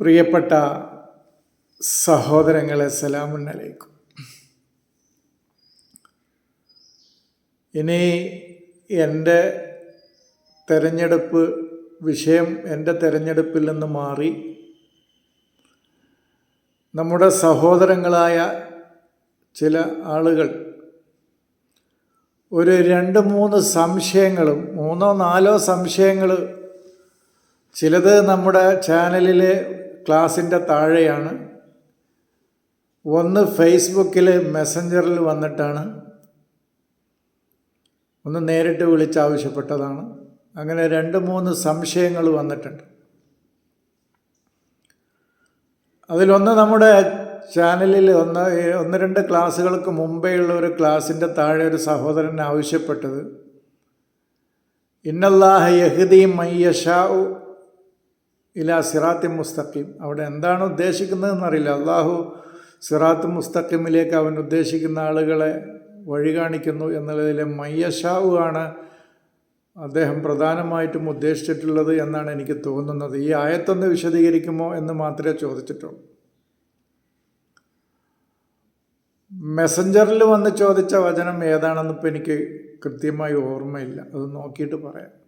പ്രിയപ്പെട്ട സഹോദരങ്ങളെ സലാമുന്നലേക്കും. ഇനി എന്റെ തെരഞ്ഞെടുപ്പ് വിഷയം എന്റെ തെരഞ്ഞെടുപ്പിൽ നിന്ന് മാറി നമ്മുടെ സഹോദരങ്ങളായ ചില ആളുകൾ ഒരു രണ്ട് മൂന്ന് സംശയങ്ങളും മൂന്നോ നാലോ സംശയങ്ങൾ ചിലത് നമ്മുടെ ചാനലിലെ ക്ലാസിന്റെ താഴെയാണ്. ഒന്ന് ഫേസ്ബുക്കിൽ മെസ്സഞ്ചറിൽ വന്നിട്ടാണ്. ഒന്ന് നേരിട്ട് വിളിച്ചാവശ്യപ്പെട്ടതാണ്. അങ്ങനെ രണ്ട് മൂന്ന് സംശയങ്ങൾ വന്നിട്ടുണ്ട്. അതിലൊന്ന് നമ്മുടെ ചാനലിൽ ഒന്ന് ഒന്ന് രണ്ട് ക്ലാസ്സുകൾക്ക് മുമ്പേ ഉള്ള ഒരു ക്ലാസ്സിന്റെ താഴെ ഒരു സഹോദരൻ ആവശ്യപ്പെട്ടത്. ഇന്നല്ലാഹ യഹുദീം മയ്യഷാഉ ഇല സിറാത്തി മുസ്തഖീം. അവിടെ എന്താണ് ഉദ്ദേശിക്കുന്നതെന്നറിയില്ല അള്ളാഹു സിറാത്ത് മുസ്തഖീമിലേക്ക് അവൻ ഉദ്ദേശിക്കുന്ന ആളുകളെ വഴി കാണിക്കുന്നു എന്നുള്ളതിലെ മയ്യഷാവു ആണ് അദ്ദേഹം പ്രധാനമായിട്ടും ഉദ്ദേശിച്ചിട്ടുള്ളത് എന്നാണ് എനിക്ക് തോന്നുന്നത്. ഈ ആയത്തൊന്ന് വിശദീകരിക്കുമോ എന്ന് മാത്രമേ ചോദിച്ചിട്ടുള്ളൂ. മെസ്സഞ്ചറിൽ വന്ന് ചോദിച്ച വചനം ഏതാണെന്നിപ്പോൾ എനിക്ക് കൃത്യമായി ഓർമ്മയില്ല. അത് നോക്കിയിട്ട് പറയാം.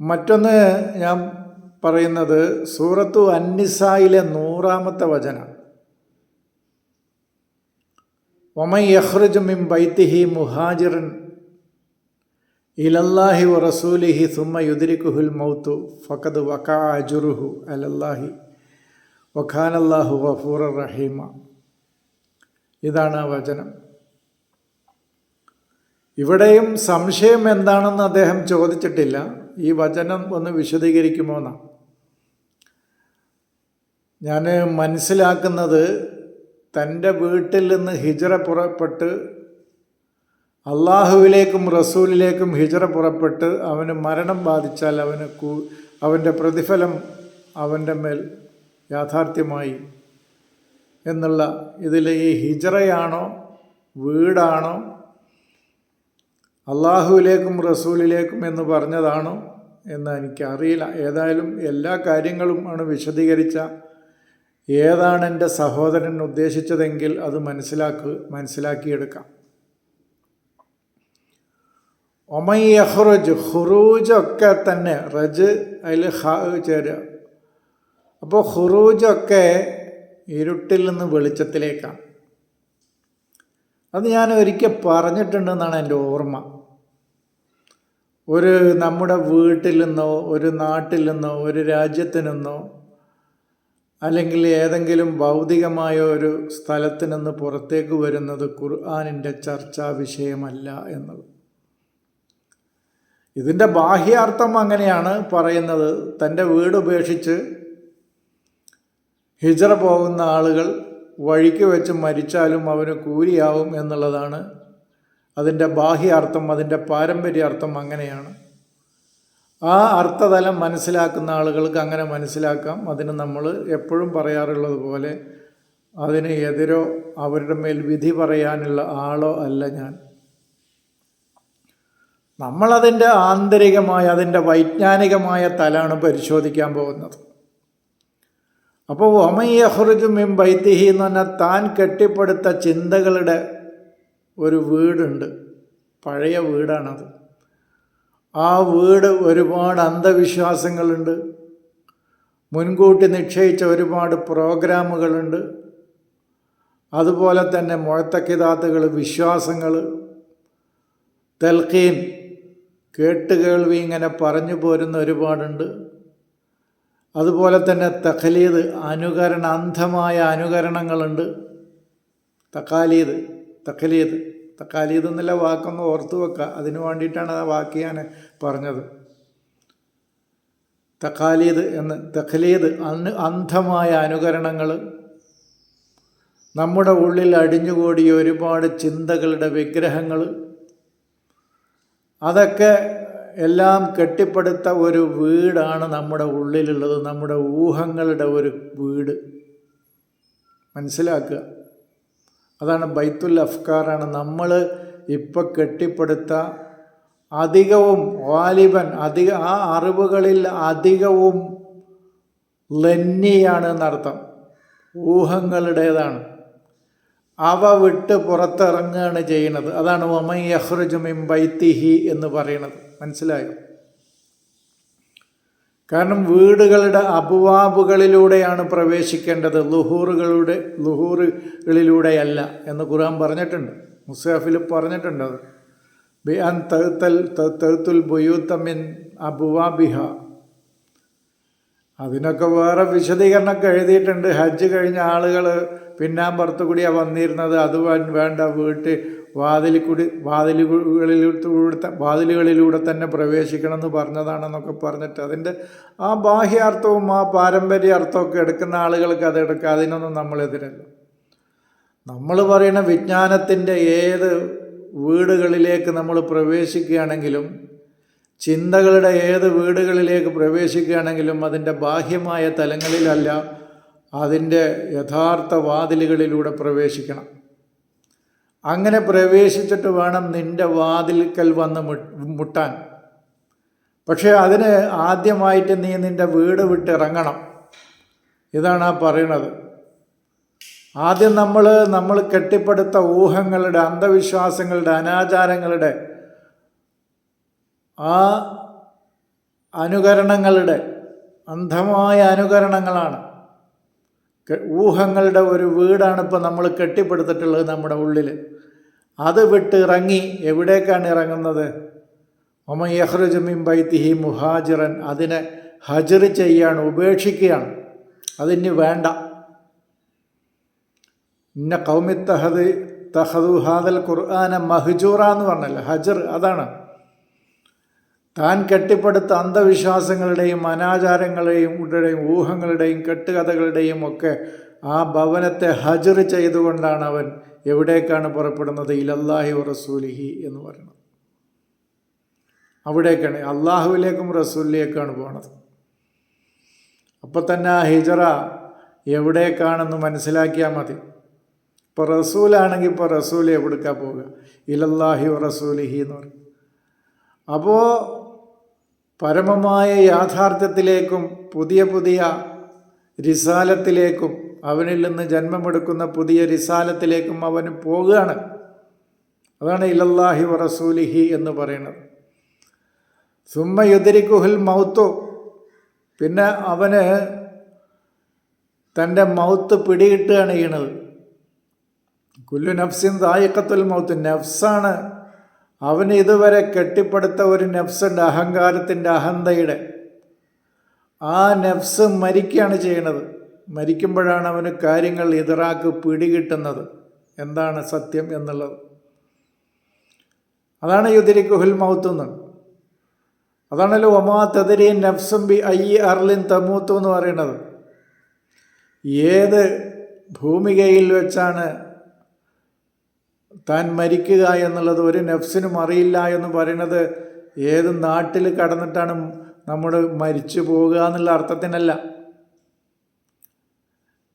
മറ്റൊന്ന് ഞാൻ പറയുന്നത് സൂറത്തു അന്നിസായിലെ നൂറാമത്തെ വചനം. ഒമൈ യഹ്റുജ് മിം ബൈത്തിഹി മുഹാജിറൻ ഇലല്ലാഹി വ റസൂലിഹി സുമ യുദിരിക്കുഹുൽ മൗത്തു ഫക്കത് വക്കാ അജുറുഹു അലല്ലാഹി വഖാനല്ലാഹു വഫൂർ റഹീമ. ഇതാണ് ആ വചനം. ഇവിടെയും സംശയം എന്താണെന്ന് അദ്ദേഹം ചോദിച്ചിട്ടില്ല. ഈ വചനം ഒന്ന് വിശദീകരിക്കുമോ എന്നാണ് ഞാൻ മനസ്സിലാക്കുന്നത് തന്റെ വീട്ടിൽ നിന്ന് ഹിജറ പുറപ്പെട്ട് അള്ളാഹുവിലേക്കും റസൂലിലേക്കും ഹിജറ പുറപ്പെട്ട് അവന് മരണം ബാധിച്ചാൽ അവന് കൂ അവന്റെ പ്രതിഫലം അവന്റെ മേൽ യാഥാർത്ഥ്യമായി എന്നുള്ള ഇതിൽ ഈ ഹിജറയാണോ വീടാണോ അള്ളാഹുവിലേക്കും റസൂലിലേക്കും എന്ന് പറഞ്ഞതാണോ എന്ന് എനിക്കറിയില്ല ഏതായാലും എല്ലാ കാര്യങ്ങളും ആണ് വിശദീകരിച്ച ഏതാണ് എന്റെ സഹോദരൻ ഉദ്ദേശിച്ചതെങ്കിൽ അത് മനസ്സിലാക്കുക മനസ്സിലാക്കിയെടുക്കാം. ഒമൈ യഹ്റുജ് ഹുറൂജൊക്കെ തന്നെ റജ് അതിൽ ഹ ചേരുക അപ്പോൾ ഹുറൂജൊക്കെ ഇരുട്ടിൽ നിന്ന് വെളിച്ചത്തിലേക്കാണ്. അത് ഞാൻ ഒരിക്കൽ പറഞ്ഞിട്ടുണ്ടെന്നാണ് എന്റെ ഓർമ്മ. ഒരു നമ്മുടെ വീട്ടിൽ നിന്നോ ഒരു നാട്ടിൽ നിന്നോ ഒരു രാജ്യത്തു നിന്നോ അല്ലെങ്കിൽ ഏതെങ്കിലും ഭൗതികമായ ഒരു സ്ഥലത്തു നിന്ന് പുറത്തേക്ക് വരുന്നത് ഖുർആാനിന്റെ ചർച്ചാ വിഷയമല്ല എന്നത്. ഇതിന്റെ ബാഹ്യാർത്ഥം അങ്ങനെയാണ് പറയുന്നത്. തന്റെ വീട് ഉപേക്ഷിച്ച് ഹിജറ പോകുന്ന ആളുകൾ വഴിക്ക് വെച്ച് മരിച്ചാലും അവന് കൂലിയാവും എന്നുള്ളതാണ് അതിന്റെ ബാഹ്യാർത്ഥം അതിന്റെ പാരമ്പര്യാർത്ഥം അങ്ങനെയാണ്. ആ അർത്ഥതലം മനസ്സിലാക്കുന്ന ആളുകൾക്ക് അങ്ങനെ മനസ്സിലാക്കാം. അതിന് നമ്മൾ എപ്പോഴും പറയാറുള്ളത് പോലെ അതിന് എതിരോ അവരുടെ മേൽ വിധി പറയാനുള്ള ആളോ അല്ല ഞാൻ. നമ്മളതിന്റെ ആന്തരികമായ അതിന്റെ വൈജ്ഞാനികമായ തലാണ് പരിശോധിക്കാൻ പോകുന്നത്. അപ്പോൾ ഒമയ്യഹ്റുജു മിം ബൈത്തിഹി എന്ന് പറഞ്ഞാൽ താൻ കെട്ടിപ്പടുത്ത ചിന്തകളുടെ ഒരു വീടുണ്ട്. പഴയ വീടാണത്. ആ വീട് ഒരുപാട് അന്ധവിശ്വാസങ്ങളുണ്ട്. മുൻകൂട്ടി നിശ്ചയിച്ച ഒരുപാട് പ്രോഗ്രാമുകളുണ്ട്. അതുപോലെ തന്നെ മുഴത്തക്കിതാത്തുകൾ വിശ്വാസങ്ങൾ തെൽക്കീൻ കേട്ടുകേൾവി ഇങ്ങനെ പറഞ്ഞു പോരുന്ന ഒരുപാടുണ്ട്. അതുപോലെ തന്നെ തഖലീദ് അനുകരണ അന്ധമായ അനുകരണങ്ങളുണ്ട്. തക്കാലീദ് തഖലീദ് തക്കാലീത്. എന്നുള്ള വാക്കൊന്ന് ഓർത്തു വെക്കുക അതിനു വേണ്ടിയിട്ടാണ് ആ വാക്ക് ഞാൻ പറഞ്ഞത്. തക്കാലീത് എന്ന്. തക്കലീത് അന്ന് അന്ധമായ അനുകരണങ്ങൾ. നമ്മുടെ ഉള്ളിൽ അടിഞ്ഞുകൂടിയ ഒരുപാട് ചിന്തകളുടെ വിഗ്രഹങ്ങൾ. അതൊക്കെ എല്ലാം കെട്ടിപ്പടുത്ത ഒരു വീടാണ് നമ്മുടെ ഉള്ളിലുള്ളത്. നമ്മുടെ ഊഹങ്ങളുടെ ഒരു വീട്. മനസ്സിലാക്കുക. അതാണ് ബൈത്തുൽ അഫ്കാറാണ്. നമ്മൾ ഇപ്പോൾ കെട്ടിപ്പടുത്ത അധികവും വാലിബൻ അധിക ആ അറിവുകളിൽ അധികവും ലന്നിയാണ് എന്നർത്ഥം. ഊഹങ്ങളുടേതാണ്. അവ വിട്ട് പുറത്തിറങ്ങുകയാണ് ചെയ്യുന്നത്. അതാണ് ഒമൈ യഹ്റുജുമിൻ ബൈത്തിഹി എന്ന് പറയുന്നത്. മനസ്സിലായോ? കാരണം വീടുകളുടെ അബുവാബുകളിലൂടെയാണ് പ്രവേശിക്കേണ്ടത്. ലുഹൂറുകളുടെ ലുഹൂറുകളിലൂടെയല്ല എന്ന് ഖുർആൻ പറഞ്ഞിട്ടുണ്ട്. മുസാഫിൽ പറഞ്ഞിട്ടുണ്ട് അത്. Be an തഴുത്തൽ തഴുത്തുൽ ബുയൂത്തമിൻ അബുവാബിഹ. അതിനൊക്കെ വേറെ വിശദീകരണമൊക്കെ എഴുതിയിട്ടുണ്ട്. ഹജ്ജ് കഴിഞ്ഞ ആളുകൾ പിന്നാമ്പുറത്ത് കൂടിയാണ് വന്നിരുന്നത്. അത് വേണ്ട വീട്ടിൽ വാതിൽ കൂടി വാതിലുകളിലൂടെ വാതിലുകളിലൂടെ തന്നെ പ്രവേശിക്കണം എന്ന് പറഞ്ഞതാണെന്നൊക്കെ പറഞ്ഞിട്ട് അതിന്റെ ആ ബാഹ്യാർത്ഥവും ആ പാരമ്പര്യ അർത്ഥമൊക്കെ എടുക്കുന്ന ആളുകൾക്ക് അത് എടുക്കുക അതിനൊന്നും നമ്മളെതിരല്ല നമ്മൾ പറയുന്ന വിജ്ഞാനത്തിന്റെ ഏത് വീടുകളിലേക്ക് നമ്മൾ പ്രവേശിക്കുകയാണെങ്കിലും ചിന്തകളുടെ ഏത് വീടുകളിലേക്ക് പ്രവേശിക്കുകയാണെങ്കിലും അതിന്റെ ബാഹ്യമായ തലങ്ങളിലല്ല അതിന്റെ യഥാർത്ഥ വാതിലുകളിലൂടെ പ്രവേശിക്കണം. അങ്ങനെ പ്രവേശിച്ചിട്ട് വേണം നിന്റെ വാതിൽക്കൽ വന്ന് മുട്ടാൻ. പക്ഷേ അതിന് ആദ്യമായിട്ട് നീ നിന്റെ വീട് വിട്ടിറങ്ങണം. ഇതാണ് ആ പറയണത്. ആദ്യം നമ്മൾ നമ്മൾ കെട്ടിപ്പടുത്ത ഊഹങ്ങളുടെ അന്ധവിശ്വാസങ്ങളുടെ അനാചാരങ്ങളുടെ ആ അനുകരണങ്ങളുടെ അന്ധമായ അനുകരണങ്ങളാണ്. ഊഹങ്ങളുടെ ഒരു വീടാണ് ഇപ്പോൾ നമ്മൾ കെട്ടിപ്പടുത്തിട്ടുള്ളത് നമ്മുടെ ഉള്ളിൽ അത് വിട്ട് ഇറങ്ങി എവിടേക്കാണ് ഇറങ്ങുന്നത്? ഒമ യഹ്റുജമിൻ ബൈത്തിഹി മുഹാജിറൻ. അതിനെ ഹജർ ചെയ്യാണ് ഉപേക്ഷിക്കുകയാണ്. അതിന് വേണ്ട. ഇന്ന കൗമി തഹദ് തഹദു ഹാദൽ ഖുർആാന മഹജൂറ എന്ന് പറഞ്ഞല്ലോ. ഹജർ അതാണ്. താൻ കെട്ടിപ്പടുത്ത അന്ധവിശ്വാസങ്ങളുടെയും അനാചാരങ്ങളുടെയും ഉടേയും ഊഹങ്ങളുടെയും കെട്ടുകഥകളുടെയും ഒക്കെ ആ ഭവനത്തെ ഹജർ ചെയ്തുകൊണ്ടാണ് അവൻ എവിടേക്കാണ് പുറപ്പെടുന്നത്? ഇലല്ലാഹി റസൂലിഹി എന്ന് പറയുന്നത്. അവിടേക്കാണ്. അള്ളാഹുവിലേക്കും റസൂലിലേക്കാണ് പോണത്. അപ്പോൾ തന്നെ ആ ഹിജറ എവിടേക്കാണെന്ന് മനസ്സിലാക്കിയാൽ മതി. ഇപ്പോൾ റസൂലാണെങ്കിൽ ഇപ്പോൾ റസൂൽ എവിടുക്കാ പോവുക? ഇലല്ലാഹി റസൂലിഹി എന്ന് പറയും. അപ്പോൾ പരമമായ യാഥാർത്ഥ്യത്തിലേക്കും പുതിയ പുതിയ റിസാലത്തിലേക്കും അവനിൽ നിന്ന് ജന്മമെടുക്കുന്ന പുതിയ റിസാലത്തിലേക്കും അവന് പോകുകയാണ് അതാണ് ഇലല്ലാഹി വറസൂലിഹി എന്ന് പറയുന്നത്. സുമ്മ യുദരിക്കുഹുൽ മൗത്തു പിന്നെ അവന് തന്റെ മൗത്ത് പിടികിട്ടുകയാണ് ചെയ്യണത്. കുല്ലു നഫ്സിൻ തായക്കത്തുൽ മൗത്ത് നഫ്സാണ് അവന് ഇതുവരെ കെട്ടിപ്പടുത്ത ഒരു നെഫ്സുണ്ട് അഹങ്കാരത്തിന്റെ അഹന്തയുടെ. ആ നെഫ്സ് മരിക്കുകയാണ് ചെയ്യണത് മരിക്കുമ്പോഴാണ് അവന് കാര്യങ്ങൾ ഇതറാക്ക് പിടികിട്ടുന്നത്. എന്താണ് സത്യം എന്നുള്ളത്? അതാണ് യുദ്ധരിക്കുഹുൽ മൗത്തുന്ന് അതാണല്ലോ ഒമാ തെതിരി നഫ്സും ബി ഐ അർലിൻ തമൂത്തു എന്ന് പറയുന്നത്. ഏത് ഭൂമികയിൽ വെച്ചാണ് താൻ മരിക്കുക എന്നുള്ളത് ഒരു നെഫ്സിനും അറിയില്ല എന്ന് പറയുന്നത് ഏത് നാട്ടിൽ കടന്നിട്ടാണ് നമ്മൾ മരിച്ചു പോവുക എന്നുള്ള അർത്ഥത്തിനല്ല.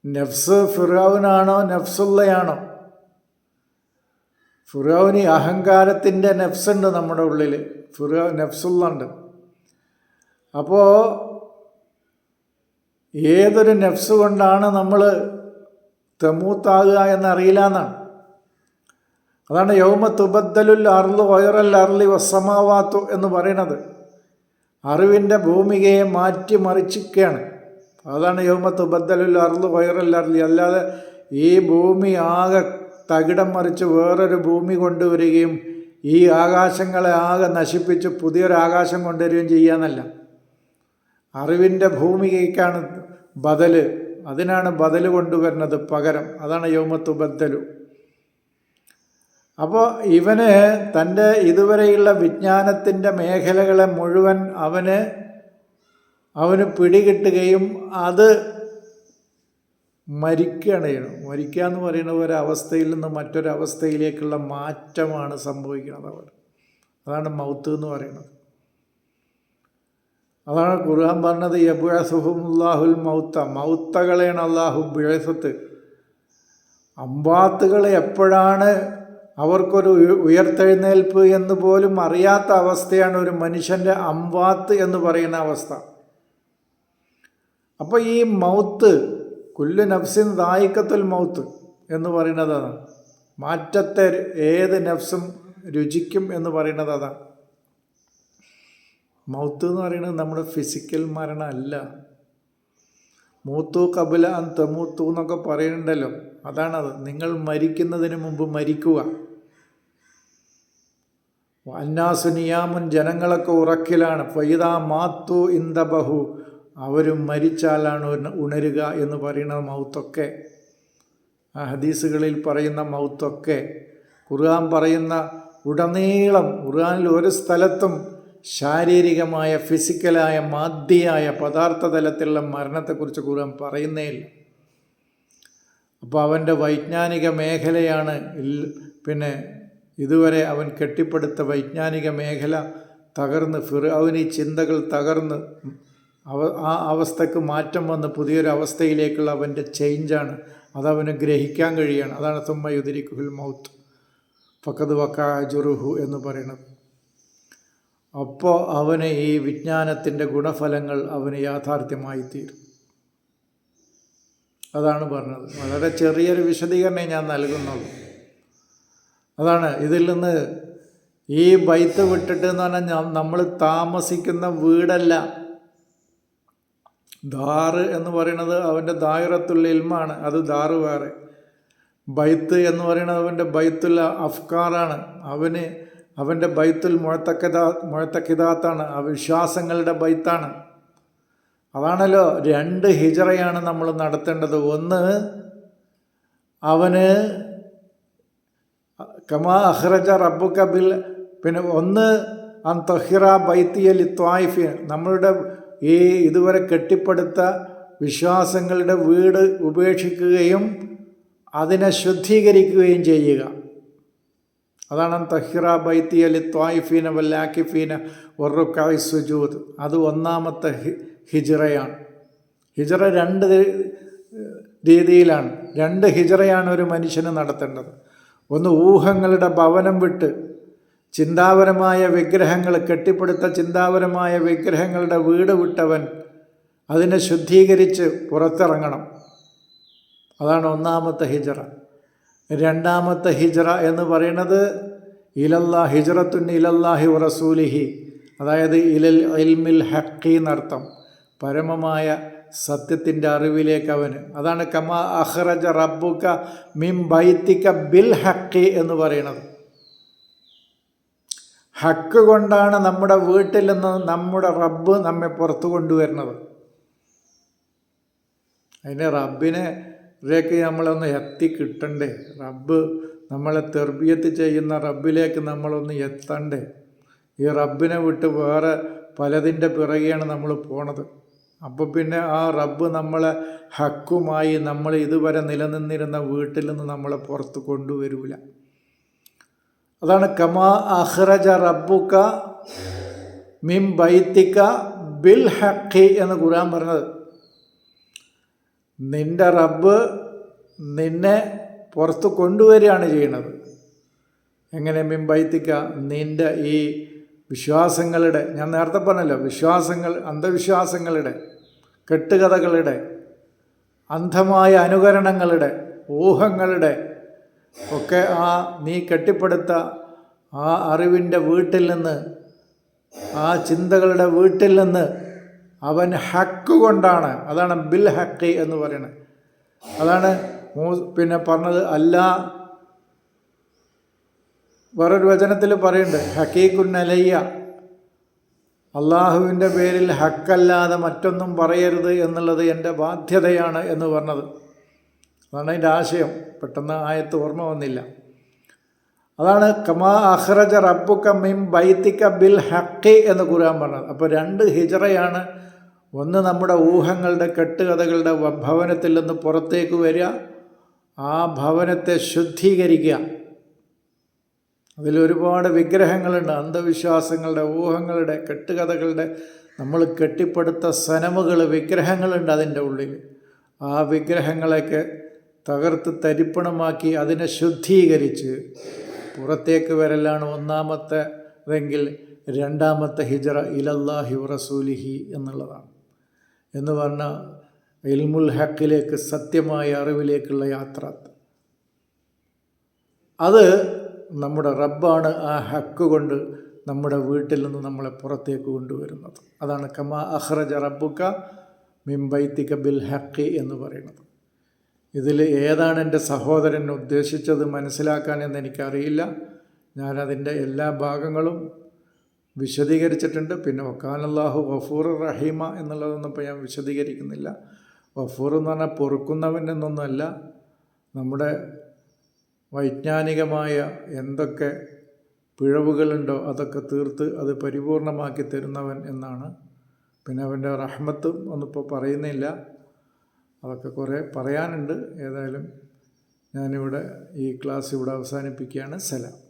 നെഫ്സ് ഫിറാവിനാണോ നെഫ്സുള്ളയാണോ? ഫിറാവുന് അഹങ്കാരത്തിന്റെ നഫ്സുണ്ട് നമ്മുടെ ഉള്ളിൽ. ഫിറാ നഫ്സുള്ളുണ്ട്. അപ്പോൾ ഏതൊരു നെഫ്സ് കൊണ്ടാണ് നമ്മൾ തെമൂത്താകുക എന്നറിയില്ല എന്നാണ്. അതാണ് യൗമ തുബദ്ദലുൽ അർളു വയറൽ അർളി വസമാവാത്തു എന്ന് പറയുന്നത്. അറിവിന്റെ ഭൂമികയെ മാറ്റി മറിച്ചിരിക്കുകയാണ് അതാണ് യൗമ തുബദ്ദലുൽ അർളു വയറൽ അർളി അല്ലാതെ ഈ ഭൂമി ആകെ തകിടം മറിച്ച് വേറൊരു ഭൂമി കൊണ്ടുവരികയും ഈ ആകാശങ്ങളെ ആകെ നശിപ്പിച്ച് പുതിയൊരു ആകാശം കൊണ്ടുവരികയും ചെയ്യാന്നല്ല അറിവിന്റെ ഭൂമികയ്ക്കാണ് ബദൽ. അതിനാണ് ബദൽ കൊണ്ടുവരുന്നത് പകരം. അതാണ് യൗമത്തു ബദ്ദലു അപ്പോൾ ഇവന് തന്റെ ഇതുവരെയുള്ള വിജ്ഞാനത്തിന്റെ മേഖലകളെ മുഴുവൻ അവന് അവന് പിടികിട്ടുകയും അത് മരിക്കുകയാണ് ചെയ്യണം മരിക്കുക എന്ന് പറയുന്ന ഒരവസ്ഥയിൽ നിന്ന് മറ്റൊരവസ്ഥയിലേക്കുള്ള മാറ്റമാണ് സംഭവിക്കുന്നത് അവർ. അതാണ് മൗത്ത് എന്ന് പറയുന്നത്. അതാണ് ഖുർആൻ പറഞ്ഞത് യബുഴസുഹുല്ലാഹുൽ മൗത്ത. മൗത്തകളെയാണ് അള്ളാഹു ബിഴസത്ത് അമ്പാത്തുകൾ എപ്പോഴാണ് അവർക്കൊരു ഉയർത്തെഴുന്നേൽപ്പ് എന്ന് പോലും അറിയാത്ത അവസ്ഥയാണ് ഒരു മനുഷ്യന്റെ അംവാത്ത് എന്ന് പറയുന്ന അവസ്ഥ. അപ്പോൾ ഈ മൗത്ത് കുല്ലു നഫ്സിൻ ദായിക്കത്തുൽ മൗത്ത് എന്ന് പറയുന്നത് അതാണ്. മാറ്റത്തെ ഏത് നഫ്സും രുചിക്കും എന്ന് പറയുന്നത് അതാണ്. മൗത്ത് എന്ന് പറയുന്നത് നമ്മുടെ ഫിസിക്കൽ മരണമല്ല മൂത്തു കപില അൻ മൂത്തു എന്നൊക്കെ പറയുന്നുണ്ടല്ലോ. അതാണത്. നിങ്ങൾ മരിക്കുന്നതിന് മുമ്പ് മരിക്കുക. അന്നാസു നിയാമുൻ ജനങ്ങളൊക്കെ ഉറക്കിലാണ്. ഫൈദാ മാത്തു ഇന്ദബഹു അവരും മരിച്ചാലാണ് ഉണരുക എന്ന് പറയുന്ന മൗത്തൊക്കെ. ആ ഹദീസുകളിൽ പറയുന്ന മൗത്തൊക്കെ. ഖുർആൻ പറയുന്ന ഉടനീളം ഖുർആനിൽ ഒരു സ്ഥലത്തും ശാരീരികമായ ഫിസിക്കലായ മാധ്യയായ പദാർത്ഥ തലത്തിലുള്ള മരണത്തെക്കുറിച്ച് ഖുർആൻ പറയുന്നേ ഇല്ല അപ്പോൾ അവന്റെ വൈജ്ഞാനിക മേഖലയാണ് പിന്നെ ഇതുവരെ അവൻ കെട്ടിപ്പടുത്ത വൈജ്ഞാനിക മേഖല തകർന്ന് ഫിറൌനി ചിന്തകൾ തകർന്ന് അവ ആ അവസ്ഥക്ക് മാറ്റം വന്ന് പുതിയൊരവസ്ഥയിലേക്കുള്ള അവന്റെ ചേഞ്ചാണ് അതവന് ഗ്രഹിക്കാൻ കഴിയാണ്. അതാണ് തുമ്മ യുദിരിക്കുൽ മൗത്ത്. ഫക്കത് വക്കാജുറുഹു എന്ന് പറയുന്നത്. അപ്പോൾ അവന് ഈ വിജ്ഞാനത്തിന്റെ ഗുണഫലങ്ങൾ അവന് യാഥാർത്ഥ്യമായി തീരും. അതാണ് പറഞ്ഞത്. വളരെ ചെറിയൊരു വിശദീകരണേ ഞാൻ നൽകുന്നുള്ളൂ. അതാണ് ഇതിൽ നിന്ന് ഈ ബൈത്ത് വിട്ടിട്ട് എന്ന് പറഞ്ഞാൽ നമ്മൾ താമസിക്കുന്ന വീടല്ല. ദാറ് എന്ന് പറയുന്നത് അവന്റെ ദായിറത്തുൽ ഇൽമാണ്. അത് ദാറ് വേറെ. ബൈത്ത് എന്ന് പറയുന്നത് അവന്റെ ബൈത്തുൽ അഫ്കാറാണ്. അവന് അവന്റെ ബൈത്തുൽ മുഴത്തക്കിതാ മുഴത്തക്കിതാത്താണ് ആ വിശ്വാസങ്ങളുടെ ബൈത്താണ്. അതാണല്ലോ രണ്ട് ഹിജറയാണ് നമ്മൾ നടത്തേണ്ടത്. ഒന്ന് അവന് കമാ അഹ്റജ റബ്ബുക ബിൽ പിന്നെ ഒന്ന് അൻ തഹിറ ത്വായിഫി നമ്മളുടെ ഈ ഇതുവരെ കെട്ടിപ്പടുത്ത വിശ്വാസങ്ങളുടെ വീട് ഉപേക്ഷിക്കുകയും അതിനെ ശുദ്ധീകരിക്കുകയും ചെയ്യുക. അതാണ് തഹിറ തഹിറ ബൈത്തിയലി ത്വായിഫീന വല്ലാക്കിഫീന ഒറുക്കായ് സുജൂദ്. അത് ഒന്നാമത്തെ ഹിജറയാണ്. ഹിജറ രണ്ട് രീതിയിലാണ്. രണ്ട് ഹിജറയാണ് ഒരു മനുഷ്യന് നടത്തേണ്ടത്. ഒന്ന് ഊഹങ്ങളുടെ ഭവനം വിട്ട് ചിന്താപരമായ വിഗ്രഹങ്ങൾ കെട്ടിപ്പടുത്ത ചിന്താപരമായ വിഗ്രഹങ്ങളുടെ വീട് വിട്ടവൻ അതിനെ ശുദ്ധീകരിച്ച് പുറത്തിറങ്ങണം. അതാണ് ഒന്നാമത്തെ ഹിജറ. രണ്ടാമത്തെ ഹിജറ എന്ന് പറയുന്നത് ഇലല്ലാ ഹിജറത്തുൻ ഇലല്ലാഹി റസൂലിഹി. അതായത് ഇലൽ ഇൽമിൽ ഹക്കി എന്നർത്ഥം. പരമമായ സത്യത്തിന്റെ അറിവിലേക്ക് അവന്. അതാണ് കമാ അഹ്റജ റബ്ബുക മിം ബൈത്തിക ബിൽ ഹക്കി എന്ന് പറയുന്നത്. ഹക്ക് കൊണ്ടാണ് നമ്മുടെ വീട്ടിൽ നിന്ന് നമ്മുടെ റബ്ബ് നമ്മെ പുറത്തു കൊണ്ടുവരുന്നത്. അതിന് റബ്ബിനെ ഇതിലേക്ക് നമ്മളൊന്ന് എത്തി കിട്ടണ്ടേ റബ്ബ് നമ്മളെ തെർബിയത്ത് ചെയ്യുന്ന റബ്ബിലേക്ക് നമ്മളൊന്ന് എത്തണ്ടേ? ഈ റബ്ബിനെ വിട്ട് വേറെ പലതിന്റെ പിറകെയാണ് നമ്മൾ പോണത്. അപ്പോൾ പിന്നെ ആ റബ്ബ് നമ്മളെ ഹക്കുമായി നമ്മൾ ഇതുവരെ നിലനിന്നിരുന്ന വീട്ടിൽ നിന്ന് നമ്മളെ പുറത്ത് കൊണ്ടുവരില്ല അതാണ് കമാ അഹ്റജ റബ്ബുക മിം ബൈത്തിക ബിൽ ഹക്കി എന്ന് ഖുർആൻ പറഞ്ഞത്. നിന്റെ റബ്ബ് നിന്നെ പുറത്ത് കൊണ്ടുവരികയാണ് ചെയ്യുന്നത്. എങ്ങനെ മിം ബൈത്തിക്ക നിന്റെ ഈ വിശ്വാസങ്ങളുടെ ഞാൻ നേരത്തെ പറഞ്ഞല്ലോ വിശ്വാസങ്ങൾ അന്ധവിശ്വാസങ്ങളുടെ കെട്ടുകഥകളുടെ അന്ധമായ അനുകരണങ്ങളുടെ ഊഹങ്ങളുടെ ഒക്കെ ആ നീ കെട്ടിപ്പടുത്ത ആ അറിവിന്റെ വീട്ടിൽ നിന്ന് ആ ചിന്തകളുടെ വീട്ടിൽ നിന്ന് അവൻ ഹക്ക് കൊണ്ടാണ് അതാണ് ബിൽ ഹക്കി എന്ന് പറയുന്നത്. അതാണ് പിന്നെ പറഞ്ഞത് അല്ല. വേറൊരു വചനത്തിൽ പറയുന്നുണ്ട് ഹക്കീക്കുൻ അലയ്യ അള്ളാഹുവിന്റെ പേരിൽ ഹക്കല്ലാതെ മറ്റൊന്നും പറയരുത് എന്നുള്ളത് എന്റെ ബാധ്യതയാണ് എന്ന് പറഞ്ഞത്. അതാണ് അതിന്റെ ആശയം. പെട്ടെന്ന് ആയത്ത് ഓർമ്മ വന്നില്ല. അതാണ് കമാ അഹ്റജ റബ്ബുക്ക മിം ബൈത്തിക്ക ബിൽ ഹക്കി എന്ന് കുറാൻ പറഞ്ഞത്. അപ്പോൾ രണ്ട് ഹിജറയാണ്. ഒന്ന് നമ്മുടെ ഊഹങ്ങളുടെ കെട്ടുകഥകളുടെ ഭവനത്തിൽ നിന്ന് പുറത്തേക്ക് വരിക. ആ ഭവനത്തെ ശുദ്ധീകരിക്കുക. അതിലൊരുപാട് വിഗ്രഹങ്ങളുണ്ട് അന്ധവിശ്വാസങ്ങളുടെ ഊഹങ്ങളുടെ കെട്ടുകഥകളുടെ. നമ്മൾ കെട്ടിപ്പടുത്ത സനമുകൾ വിഗ്രഹങ്ങളുണ്ട് അതിന്റെ ഉള്ളിൽ. ആ വിഗ്രഹങ്ങളെയൊക്കെ തകർത്ത് തരിപ്പണമാക്കി അതിനെ ശുദ്ധീകരിച്ച് പുറത്തേക്ക് വരലാണ് ഒന്നാമത്തെ അതെങ്കിൽ രണ്ടാമത്തെ ഹിജറ ഇലല്ലാഹി റസൂലിഹി എന്നുള്ളതാണ്. എന്ന് പറഞ്ഞാൽ ഇൽമുൽ ഹക്കിലേക്ക് സത്യമായ അറിവിലേക്കുള്ള യാത്ര. അത് നമ്മുടെ റബ്ബാണ് ആ ഹക്ക് കൊണ്ട് നമ്മുടെ വീട്ടിൽ നിന്ന് നമ്മളെ പുറത്തേക്ക് കൊണ്ടുവരുന്നത്. അതാണ് കമാ അഹ്റജ റബ്ബുക്ക മിംബൈത്തിക ബിൽ ഹക്കി എന്ന് പറയുന്നത്. ഇതിൽ ഏതാണ് എന്റെ സഹോദരൻ ഉദ്ദേശിച്ചത് മനസ്സിലാക്കാൻ മനസ്സിലാക്കാനെന്ന് എനിക്കറിയില്ല. ഞാനതിന്റെ എല്ലാ ഭാഗങ്ങളും വിശദീകരിച്ചിട്ടുണ്ട്. പിന്നെ വക്കാനല്ലാഹു വഫൂർ റഹീമ എന്നുള്ളതൊന്നും ഇപ്പോൾ ഞാൻ വിശദീകരിക്കുന്നില്ല. ഗഫൂർ എന്ന് പറഞ്ഞാൽ പൊറുക്കുന്നവൻ എന്നൊന്നുമല്ല. നമ്മുടെ വൈജ്ഞാനികമായ എന്തൊക്കെ പിഴവുകളുണ്ടോ അതൊക്കെ തീർത്ത് അത് പരിപൂർണമാക്കി തരുന്നവൻ എന്നാണ്. പിന്നെ അവന്റെ റഹ്മത്തും ഒന്നിപ്പോൾ പറയുന്നില്ല. അതൊക്കെ കുറേ പറയാനുണ്ട്. ഏതായാലും ഞാനിവിടെ ഈ ക്ലാസ് ഇവിടെ അവസാനിപ്പിക്കുകയാണ്. സലാം.